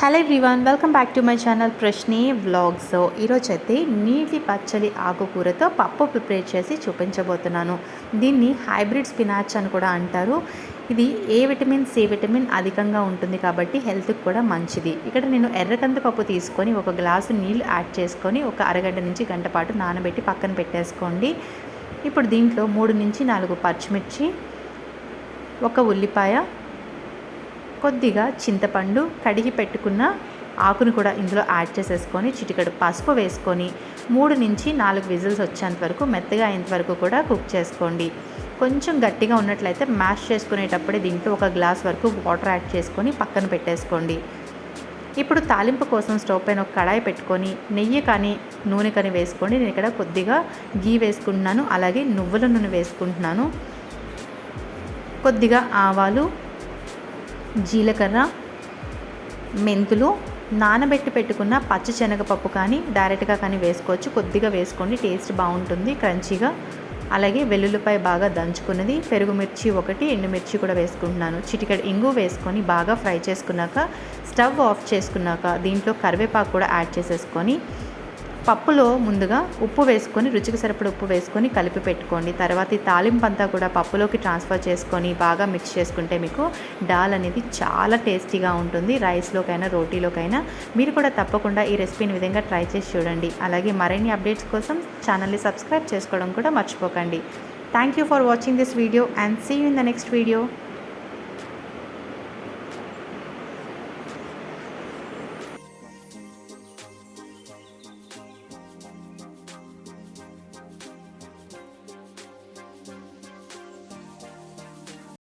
Hello everyone welcome back to my channel Prashni vlogs ఈరోజు అయితే నీటి పచ్చడి ఆకుకూరతో పప్పు ప్రిపేర్ చేసి చూపించబోతున్నాను. దీన్ని హైబ్రిడ్ స్పినాచ్ అని కూడా అంటారు. ఇది ఏ విటమిన్ సి విటమిన్ అధికంగా ఉంటుంది కాబట్టి హెల్త్కి కూడా మంచిది. ఇక్కడ నేను ఎర్రకంది పప్పు తీసుకొని ఒక గ్లాసు నీళ్ళు యాడ్ చేసుకొని ఒక అరగంట నుంచి గంట పాటు నానబెట్టి పక్కన పెట్టేసుకోండి. ఇప్పుడు దీంట్లో మూడు నుంచి నాలుగు పచ్చిమిర్చి ఒక ఉల్లిపాయ కొద్దిగా చింతపండు కడిగి పెట్టుకున్న ఆకును కూడా ఇందులో యాడ్ చేసేసుకొని చిటికెడు పసుపు వేసుకొని మూడు నుంచి నాలుగు విజిల్స్ వచ్చేంత వరకు మెత్తగా అయ్యేంత వరకు కూడా కుక్ చేసుకోండి. కొంచెం గట్టిగా ఉన్నట్లయితే మ్యాష్ చేసుకునేటప్పుడే దీంట్లో ఒక గ్లాస్ వరకు వాటర్ యాడ్ చేసుకొని పక్కన పెట్టేసుకోండి. ఇప్పుడు తాలింపు కోసం స్టవ్ పైన ఒక కడాయి పెట్టుకొని నెయ్యి కానీ నూనె కానీ వేసుకోండి. నేను ఇక్కడ కొద్దిగా గీ వేసుకుంటున్నాను అలాగే నువ్వుల నూనె వేసుకుంటున్నాను. కొద్దిగా ఆవాలు జీలకర్ర మెంతులు నానబెట్టి పెట్టుకున్న పచ్చి శనగపప్పు కానీ డైరెక్ట్గా కానీ వేసుకోవచ్చు. కొద్దిగా వేసుకోండి టేస్ట్ బాగుంటుంది క్రంచీగా. అలాగే వెల్లుల్లిపాయ బాగా దంచుకున్నది. పెరుగు మిర్చి ఒకటి ఎండుమిర్చి కూడా వేసుకుంటున్నాను. చిటికెడు ఇంగు వేసుకొని బాగా ఫ్రై చేసుకున్నాక స్టవ్ ఆఫ్ చేసుకున్నాక దీంట్లో కరివేపాకు కూడా యాడ్ చేసేసుకొని పప్పులో ముందుగా ఉప్పు వేసుకొని రుచికి సరిపడ ఉప్పు వేసుకొని కలిపి పెట్టుకోండి. తర్వాత ఈ తాలింపు అంతా కూడా పప్పులోకి ట్రాన్స్ఫర్ చేసుకొని బాగా మిక్స్ చేసుకుంటే మీకు డాల్ అనేది చాలా టేస్టీగా ఉంటుంది. రైస్లోకైనా రోటీలోకైనా మీరు కూడా తప్పకుండా ఈ రెసిపీని విధంగా ట్రై చేసి చూడండి. అలాగే మరిన్ని అప్డేట్స్ కోసం ఛానల్ని సబ్స్క్రైబ్ చేసుకోవడం కూడా మర్చిపోకండి. Thank you for watching this video and see you in the next video